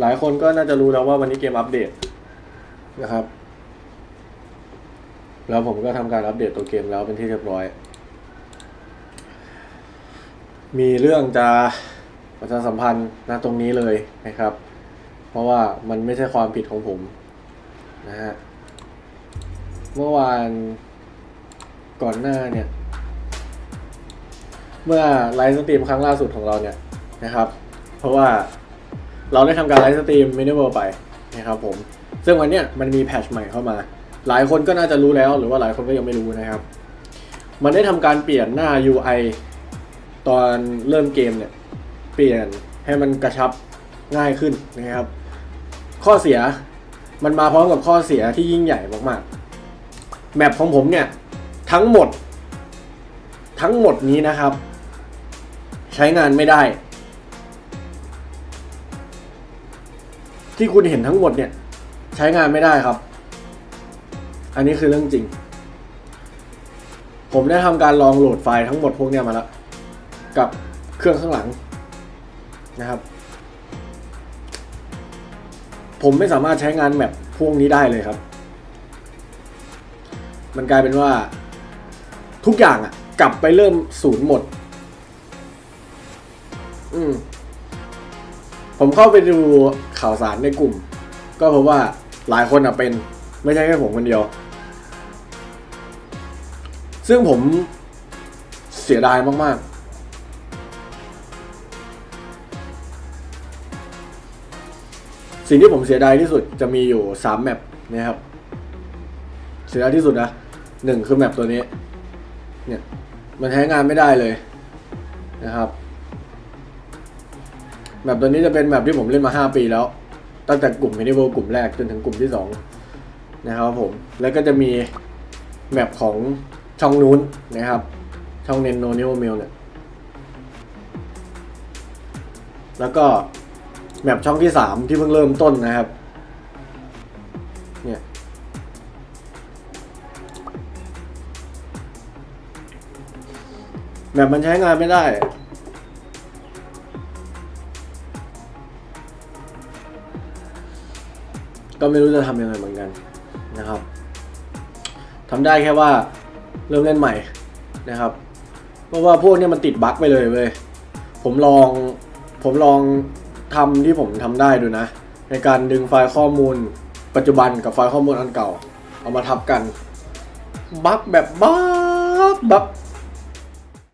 หลายคนก็น่าจะรู้แล้วว่าวันนี้เกมอัปเดตนะครับ แล้วผมก็ทำการอัปเดตตัวเกมแล้วเป็นที่เรียบร้อย มีเรื่องจะประชาสัมพันธ์ณตรงนี้เลยนะครับ เพราะว่ามันไม่ใช่ความผิดของผมนะฮะเมื่อวานก่อนหน้าเนี่ย เมื่อไลฟ์สตรีมครั้งล่าสุดของเราเนี่ยนะครับ เพราะว่า เราได้ทำการไลฟ์สตรีมมินิเวิลไปนะครับผม ซึ่งวันนี้มันมีแพทชใหม่เข้ามา หลายคนก็น่าจะรู้แล้ว หรือว่าหลายคนก็ยังไม่รู้นะครับ มันได้ทำการเปลี่ยนหน้า UI ตอนเริ่มเกมเนี่ย เปลี่ยนให้มันกระชับง่ายขึ้นนะครับ ข้อเสียมันมาพร้อมกับข้อเสียที่ยิ่งใหญ่มากๆแมปของผมเนี่ยทั้งหมด ทั้งหมดนี้นะครับ ใช้งานไม่ได้ ที่คุณเห็นทั้งหมดเนี่ย ใช้งานไม่ได้ครับ อันนี้คือเรื่องจริง ผมได้ทำการลองโหลดไฟล์ทั้งหมดพวกนี้มาแล้ว กับเครื่องข้างหลังนะครับ ผมไม่สามารถใช้งานแมปพวกนี้ได้เลยครับ มันกลายเป็นว่า ทุกอย่างอะกลับไปเริ่มศูนย์หมด อืม ผมเข้าไปดูข่าวสารในกลุ่ม ก็พบว่าหลายคนอะเป็นไม่ใช่แค่ผมคนเดียว ซึ่งผมเสียดายมากๆ สิ่งที่ผมเสียดายที่สุดจะมีอยู่สามแมปนะครับ เสียดายที่สุดนะหนึ่งคือแมปตัวนี้ เนี่ย มันใช้งานไม่ได้เลยนะครับ แมปตัวนี้จะเป็นแมปที่ผมเล่นมา 5 ปีแล้ว ตั้งแต่กลุ่ม m i n i v a l กลุ่มแรกจนถึงกลุ่มที่ 2 นะครับผม แล้วก็จะมีแมปของช่องนู้นนะครับ ช่องเนนโนนิโอเมลเนี่ย แล้วก็แมปช่องที่ 3 ที่เพิ่งเริ่มต้นนะครับ เนี่ยแมปมันใช้งานไม่ได้ ก็ไม่รู้จะทำยังไงเหมือนกันนะครับทำได้แค่ว่าเริ่มเล่นใหม่นะครับ เพราะว่าพวกนี้มันติดบั๊กไปเลยเว้ยผมลองผมลองทำที่ผมทำได้ดูนะ ในการดึงไฟล์ข้อมูล ปัจจุบันกับไฟล์ข้อมูลอันเก่า เอามาทับกันบั๊กแบบบั๊กบั๊ก